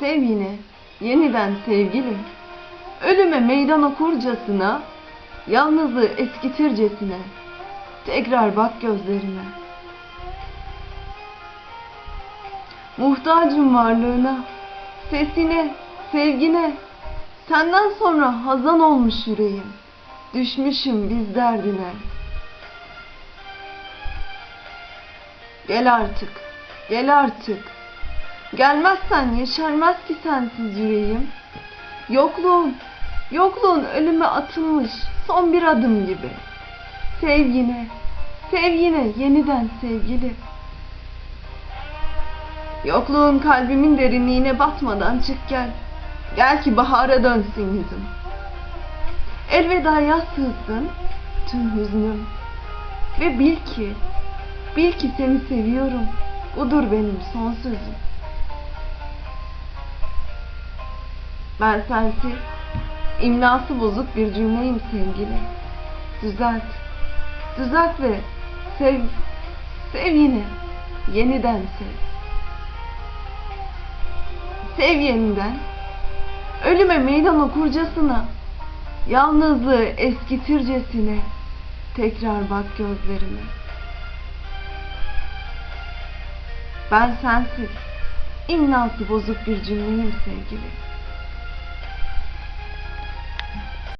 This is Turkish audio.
Sev yine, yeniden sevgili. Ölüme meydan okurcasına, yalnızlığı eskitircesine. Tekrar bak gözlerime. Muhtacım varlığına, sesine, sevgine. Senden sonra hazan olmuş yüreğim. Düşmüşüm biz derdine. Gel artık, gel artık. Gelmezsen yeşermez ki sensiz yüreğim. Yokluğun, yokluğun ölüme atılmış son bir adım gibi. Sev yine, sev yine yeniden sevgili. Yokluğun kalbimin derinliğine batmadan çık gel. Gel ki bahara dönsün yüzüm. Elvedaya sığsın tüm hüznüm. Ve bil ki, bil ki seni seviyorum. Budur benim son sözüm. Ben sensiz, imlası bozuk bir cümleyim sevgili. Düzelt, düzelt ve sev, sev yine, yeniden sev. Sev yeniden, ölüme meydan okurcasına, yalnızlığı eskitircesine, tekrar bak gözlerime. Ben sensiz, imlası bozuk bir cümleyim sevgili.